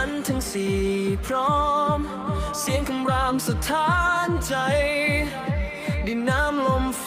ันทั้งสี่พร้อม เสียงคำรามสะท้านใจ ดินน้ำลมไฟ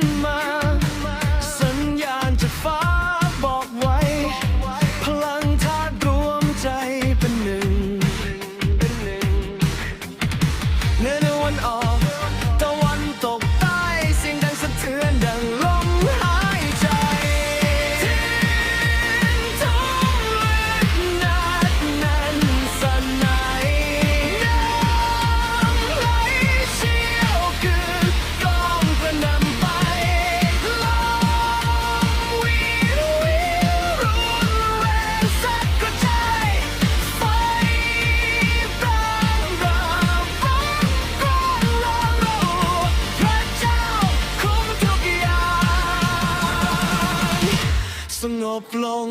บลง